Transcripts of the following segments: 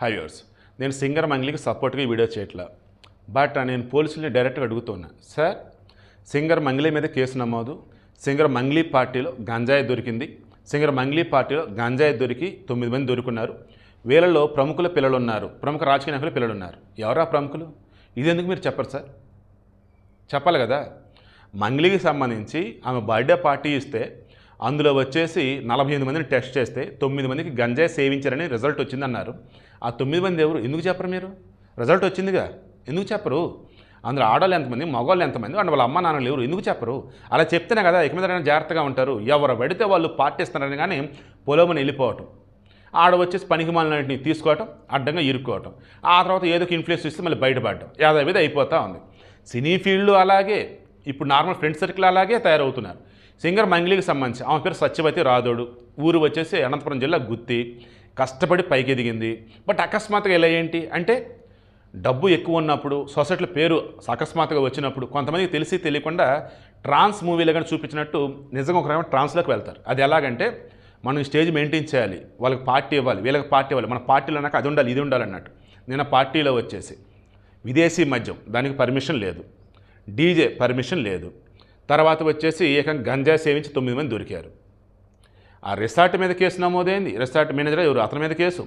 High viewers నేను singer మంగ్లీకి సపోర్ట్గా ఈ వీడియో చేయట్లా. బట్ నేను పోలీసుల్ని డైరెక్ట్గా అడుగుతున్నా. సార్ సింగర్ మంగ్లీ మీద కేసు నమోదు. సింగర్ మంగ్లీ పార్టీలో గంజాయి దొరికింది. సింగర్ మంగ్లీ పార్టీలో గంజాయి దొరికి తొమ్మిది మంది దొరుకున్నారు. వీళ్ళలో ప్రముఖుల పిల్లలు ఉన్నారు ప్రముఖ రాజకీయ నాయకుల పిల్లలు ఉన్నారు ఎవరా ప్రముఖులు? ఇది ఎందుకు మీరు చెప్పరు సార్ చెప్పాలి కదా. మంగ్లీకి సంబంధించి ఆమె బర్త్డే పార్టీ ఇస్తే అందులో వచ్చేసి నలభై ఎనిమిది మందిని టెస్ట్ చేస్తే తొమ్మిది మందికి గంజాయి సేవించారని రిజల్ట్ వచ్చిందన్నారు. ఆ తొమ్మిది మంది ఎవరు? ఎందుకు చెప్పరు మీరు? రిజల్ట్ వచ్చిందిగా? ఎందుకు చెప్పరు? అందులో ఆడవాళ్ళు ఎంతమంది మగవాళ్ళు ఎంతమంది అండ్ వాళ్ళ అమ్మ నాన్నలు ఎవరు? ఎందుకు చెప్పరు? అలా చెప్తేనే కదా ఇక మీద జాగ్రత్తగా ఉంటారు. ఎవరు పడితే వాళ్ళు పాటిస్తున్నారని కానీ పొలమని వెళ్ళిపోవటం. ఆడ వచ్చేసి పనికి తీసుకోవటం అడ్డంగా ఇరుక్కోవటం. ఆ తర్వాత ఏదో ఇన్ఫ్లుయెన్స్ ఇస్తే మళ్ళీ బయటపడటం. యాదవిధ అయిపోతూ ఉంది. సినీ ఫీల్డ్ అలాగే ఇప్పుడు నార్మల్ ఫ్రెండ్ సర్కిల్ అలాగే తయారవుతున్నారు. సింగర్ మంగ్లీకి సంబంధించి ఆమె పేరు సత్యవతి రాథోడు. ఊరు వచ్చేసి అనంతపురం జిల్లా గుత్తి. కష్టపడి పైకి ఎదిగింది. బట్ అకస్మాత్తుగా ఇలా ఏంటి అంటే డబ్బు ఎక్కువ ఉన్నప్పుడు సొసైటీలో పేరు అకస్మాత్తుగా వచ్చినప్పుడు కొంతమందికి తెలిసి తెలియకుండా ట్రాన్స్ మూవీలో కానీ చూపించినట్టు నిజంగా ఒక ట్రాన్స్లోకి వెళ్తారు. అది ఎలాగంటే మనం స్టేజ్ మెయింటైన్ చేయాలి. వాళ్ళకి పార్టీ ఇవ్వాలి వీళ్ళకి పార్టీ ఇవ్వాలి. మన పార్టీలో అన్నాక అది ఉండాలి ఇది ఉండాలి అన్నట్టు. నేను పార్టీలో వచ్చేసి విదేశీ మద్యం దానికి పర్మిషన్ లేదు. డీజే పర్మిషన్ లేదు. తర్వాత వచ్చేసి ఏకంగా గంజా సేవించి తొమ్మిది మంది దొరికారు. ఆ రిసార్ట్ మీద కేసు నమోదైంది. రిసార్ట్ మేనేజర్ ఎవరు? అతని మీద కేసు.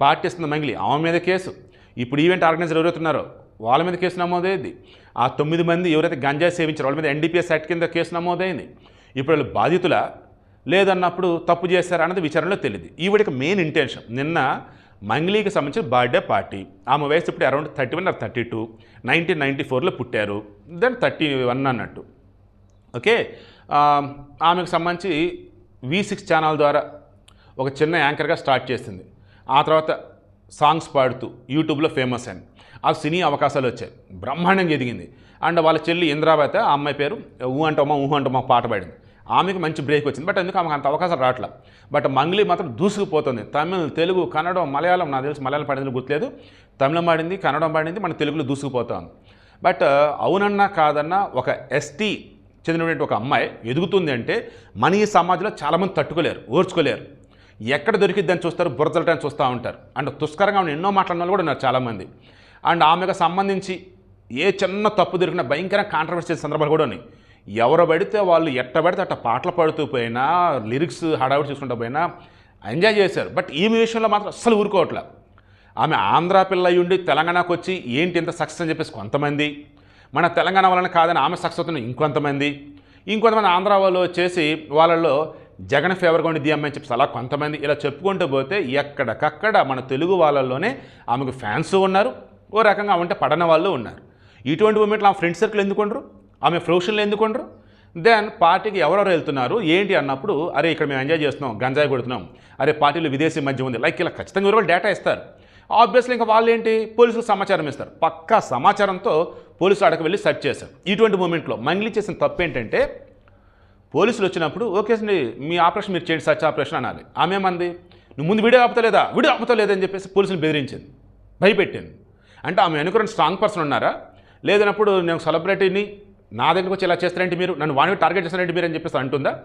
పార్టీ ఇస్తున్న మంగిలి ఆమె మీద కేసు. ఇప్పుడు ఈవెంట్ ఆర్గనైజర్ ఎవరైతున్నారో? వాళ్ళ మీద కేసు నమోదైంది. ఆ తొమ్మిది మంది ఎవరైతే గంజా సేవించారో వాళ్ళ మీద ఎన్డీపీఎస్ యాక్ట్ కింద కేసు నమోదైంది. ఇప్పుడు వాళ్ళు బాధితుల? లేదన్నప్పుడు తప్పు చేశారన్నది విచారణలో తెలియదు. ఈవిడికి మెయిన్ ఇంటెన్షన్ నిన్న మంగ్లీకి సంబంధించిన బర్త్డే పార్టీ. ఆమె వయసు ఇప్పుడు around thirty one or thirty two nineteen ninety ఫోర్లో పుట్టారు. దెన్ థర్టీ వన్ అన్నట్టు. ఓకే? ఆమెకు సంబంధించి వి సిక్స్ ఛానల్ ద్వారా ఒక చిన్న యాంకర్గా స్టార్ట్ చేసింది. ఆ తర్వాత సాంగ్స్ పాడుతూ యూట్యూబ్లో ఫేమస్ అయింది. ఆ సినీ అవకాశాలు వచ్చాయి. బ్రహ్మాండంగా ఎదిగింది. అండ్ వాళ్ళ చెల్లి ఇంద్రాబాత ఆ అమ్మాయి పేరు ఊ అంటమ్మా ఊహ అంటమ్మా పాట పాడింది. ఆమెకు మంచి బ్రేక్ వచ్చింది. బట్ ఎందుకు ఆమెకు అంత అవకాశాలు రావట్లేదు బట్ మంగ్లీ మాత్రం దూసుకుపోతుంది. తమిళ్ తెలుగు కన్నడం మలయాళం నాకు తెలిసి మలయాళం పాడింది గుర్తులేదు. తమిళం పాడింది కన్నడం పాడింది మన తెలుగులో దూసుకుపోతాం బట్ అవునన్నా కాదన్నా ఒక ఎస్టీ చెందినటువంటి ఒక అమ్మాయి ఎదుగుతుంది అంటే మన ఈ సమాజంలో చాలామంది తట్టుకోలేరు ఓర్చుకోలేరు. ఎక్కడ దొరికిద్దని చూస్తారు బురదలటాన్ని చూస్తూ ఉంటారు. అండ్ దుష్కరంగా ఉన్న ఎన్నో మాట్లాడిన వాళ్ళు కూడా ఉన్నారు చాలామంది. అండ్ ఆమెకు సంబంధించి ఏ చిన్న తప్పు దొరికినా భయంకర కాంట్రవర్సీ సందర్భాలు కూడా ఉన్నాయి. ఎవరు పడితే వాళ్ళు ఎట్ట పడితే అట్ట పాటలు పాడుతూ పోయినా లిరిక్స్ హడావిడి చూసుకుంటూ పోయినా ఎంజాయ్ చేశారు. బట్ ఈ విషయంలో మాత్రం అస్సలు ఊరుకోవట్లే. ఆమె ఆంధ్ర పిల్ల ఉండి తెలంగాణకు వచ్చి ఏంటి ఇంత సక్సెస్ అని చెప్పేసి కొంతమంది మన తెలంగాణ వలన కాదని ఆమె సక్సెస్ అవుతున్న ఇంకొంతమంది. ఇంకొంతమంది ఆంధ్ర వాళ్ళు వచ్చేసి వాళ్ళల్లో జగన్ ఫేవర్గా ఉండి అమ్మాయి చెప్పేసి అలా కొంతమంది. ఇలా చెప్పుకుంటూ పోతే ఎక్కడికక్కడ మన తెలుగు వాళ్ళల్లోనే ఆమెకు ఫ్యాన్స్ ఉన్నారు. ఓ రకంగా ఉంటే పడన వాళ్ళు ఉన్నారు. ఇటువంటి మూమెంట్లో ఆమె ఫ్రెండ్ సర్కిల్ ఎందుకుండరు ఆమె ప్రొఫెషన్లు ఎందుకుండరు దెన్ పార్టీకి ఎవరెవరు వెళ్తున్నారు? ఏంటి అన్నప్పుడు అరే ఇక్కడ మేము ఎంజాయ్ చేస్తున్నాం గంజాయి కొడుతున్నాం. అరే పార్టీలో విదేశీ మధ్య ఉంది. లైక్ ఇలా ఖచ్చితంగా ఎవరు డేటా ఇస్తారు. ఆబ్వియస్లీ ఇంకా వాళ్ళు ఏంటి పోలీసులకు సమాచారం ఇస్తారు. పక్కా సమాచారంతో పోలీసులు అడగ వెళ్ళి సెర్చ్ చేశారు. ఇటువంటి మూమెంట్లో మంగ్లీ చేసిన తప్పు ఏంటంటే పోలీసులు వచ్చినప్పుడు ఓకే అండి మీ ఆపరేషన్ మీరు చేయండి సర్చ్ ఆపరేషన్ అనాలి. ఆమె ఏమంది? నువ్వు ముందు వీడియో ఆపుతలేదా? వీడియో ఆపుతలేదని చెప్పేసి పోలీసులు బెదిరించింది. భయపెట్టింది. అంటే ఆమె అనుకున్న స్ట్రాంగ్ పర్సన్ ఉన్నారా? లేదన్నప్పుడు నేను సెలబ్రిటీని నా దగ్గరకు వచ్చి ఇలా చేస్తారంటే మీరు? నన్ను వాణి టార్గెట్ చేస్తారంటే మీరు? అని చెప్పేసి అంటుందా?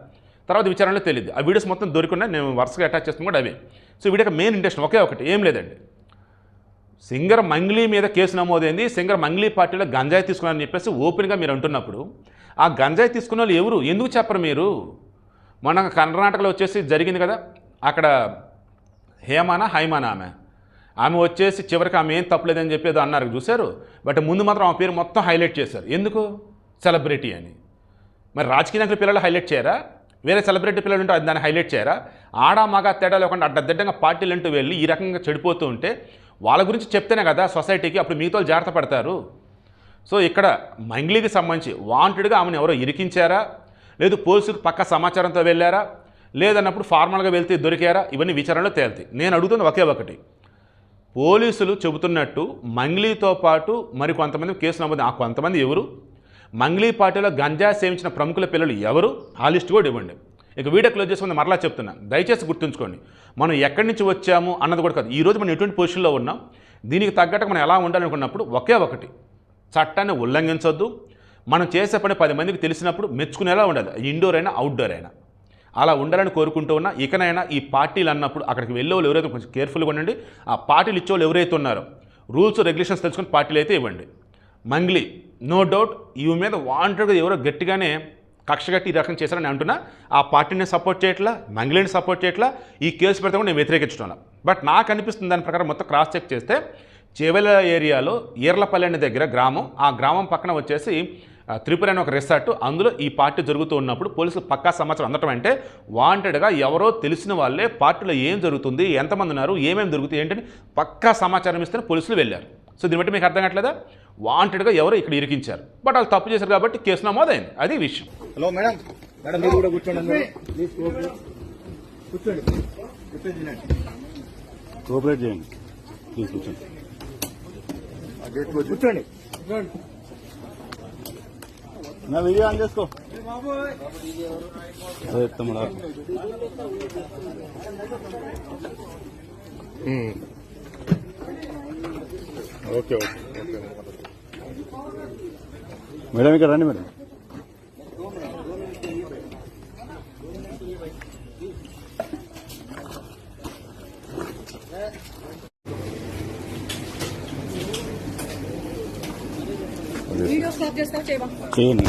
తర్వాత విచారణలో తెలియదు ఆ వీడియోస్ మొత్తం దొరికినా నేను వరుసగా అటాచ్ చేస్తున్నా కూడా అవే. సో వీడియో మెయిన్ ఇంటెన్షన్ ఒకే ఒకటి ఏం లేదండి. సింగర్ మంగ్లీ మీద కేసు నమోదైంది. సింగర్ మంగ్లీ పార్టీలో గంజాయి తీసుకున్నారని చెప్పేసి ఓపెన్గా మీరు అంటున్నప్పుడు ఆ గంజాయి తీసుకున్న వాళ్ళు ఎవరు? ఎందుకు చెప్పరు మీరు? మొన్న కర్ణాటకలో వచ్చేసి జరిగింది కదా అక్కడ హేమానా హైమానా ఆమె. ఆమె వచ్చేసి చివరికి ఆమె ఏం తప్పలేదని చెప్పేది అన్నారు చూశారు? బట్ ముందు మాత్రం ఆమె పేరు మొత్తం హైలైట్ చేశారు. ఎందుకు? సెలబ్రిటీ అని. మరి రాజకీయ నాయకుల పిల్లలు హైలైట్ చేయరా? వేరే సెలబ్రిటీ పిల్లలు ఉంటే అది దాన్ని హైలైట్ చేయరా? ఆడ మగ తేడా లేకుండా అడ్డదిడ్డంగా పార్టీలు అంటూ వెళ్ళి ఈ రకంగా చెడిపోతూ ఉంటే వాళ్ళ గురించి చెప్తేనే కదా సొసైటీకి అప్పుడు మిగతా జాగ్రత్త పడతారు. సో ఇక్కడ మంగ్లీకి సంబంధించి వాంటెడ్గా ఆమెను ఎవరో ఇరికించారా? లేదు పోలీసులకు పక్క సమాచారంతో వెళ్ళారా? లేదన్నప్పుడు ఫార్మల్గా వెళ్తే దొరికారా? ఇవన్నీ విచారణలో తేలుతాయి. నేను అడుగుతుంది ఒకే ఒకటి. పోలీసులు చెబుతున్నట్టు మంగ్లీతో పాటు మరి కొంతమంది కేసు నమోదు ఆ కొంతమంది ఎవరు? మంగ్లీ పార్టీలో గంజా సేవించిన ప్రముఖుల పిల్లలు ఎవరు? ఆ లిస్ట్ కూడా ఇవ్వండి. ఇక వీడియో క్లోజ్ చేసుకుంది మరలా చెప్తున్నాను దయచేసి గుర్తుంచుకోండి. మనం ఎక్కడి నుంచి వచ్చాము అన్నది కూడా కాదు. ఈరోజు మనం ఎటువంటి పొజిషన్లో ఉన్నాం? దీనికి తగ్గట్టు మనం ఎలా ఉండాలనుకున్నప్పుడు ఒకే ఒకటి. చట్టాన్ని ఉల్లంఘించొద్దు. మనం చేసే పని పది మందికి తెలిసినప్పుడు మెచ్చుకునేలా ఉండాలి. ఇండోర్ అయినా అవుట్డోర్ అయినా. అలా ఉండాలని కోరుకుంటూ ఉన్నా ఇకనైనా ఈ పార్టీలు అన్నప్పుడు అక్కడికి వెళ్ళే వాళ్ళు ఎవరైతే కొంచెం కేర్ఫుల్గా ఉండండి ఆ పార్టీలు ఇచ్చే వాళ్ళు ఎవరైతే ఉన్నారో రూల్స్ రెగ్యులేషన్స్ తెలుసుకుని పార్టీలు అయితే ఇవ్వండి. మంగ్లీ నో డౌట్ ఈ మీద వాంటెడ్గా ఎవరో గట్టిగానే కక్ష గట్టి ఈ రకం చేశారని అంటున్నా. ఆ పార్టీని సపోర్ట్ చేయట్లా మంగ్లీని సపోర్ట్ చేయట్లా ఈ కేసు పెడితే కూడా నేను వ్యతిరేకించడం బట్ నాకు అనిపిస్తుంది దాని ప్రకారం మొత్తం క్రాస్ చెక్ చేస్తే చెవెల ఏరియాలో ఈర్లపల్లి అనే దగ్గర గ్రామం ఆ గ్రామం పక్కన వచ్చేసి త్రిపుర అనే ఒక రిసార్ట్. అందులో ఈ పార్టీ జరుగుతూ ఉన్నప్పుడు పోలీసులు పక్కా సమాచారం అందటం అంటే వాంటెడ్గా ఎవరో తెలిసిన వాళ్ళే పార్టీలో ఏం జరుగుతుంది ఎంతమంది ఉన్నారు ఏమేమి జరుగుతుంది ఏంటని పక్కా సమాచారం ఇస్తేనే పోలీసులు వెళ్ళారు. సో దీన్ని బట్టి మీకు అర్థం కావట్లేదా? వాంటెడ్గా ఎవరో ఇక్కడ ఇరికించారు. బట్ వాళ్ళు తప్పు చేశారు కాబట్టి కేసు నమోదైంది. అది విషయం. Hello madam. మేడం మీరు కూడా కూర్చోండి. కూర్చోండి. కోఆపరేట్ చేయండి. ప్లీజ్ కూర్చోండి. కూర్చోండి. నా వీడియో ఆన్ చేసుకో. అదే చెప్తామడా ఓకే ఓకే ఓకే. మేడం ఇక్కడ రండి మేడం. చేయను.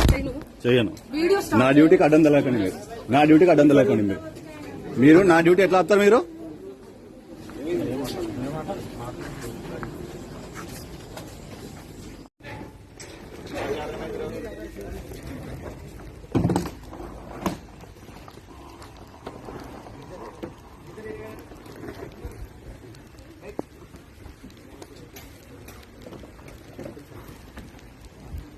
చేయను. నా డ్యూటీకి అడ్డం తెలకండి మీరు. నా డ్యూటీకి అడ్డం తెలకండి మీరు. మీరు నా డ్యూటీ ఎట్లా వస్తారు మీరు?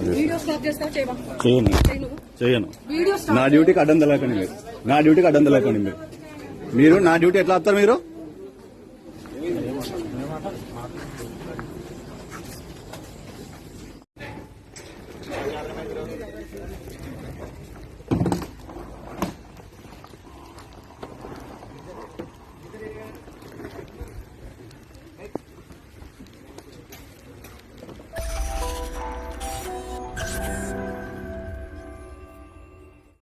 వీడియో స్టాప్ చేస్తావా చేయవా? చేయను. చేయను. వీడియో నా డ్యూటీకి అడ్డం తెలకండి మీరు. నా డ్యూటీకి అడ్డం తెలకండి మీరు. మీరు నా డ్యూటీ ఎట్లా వస్తారు మీరు?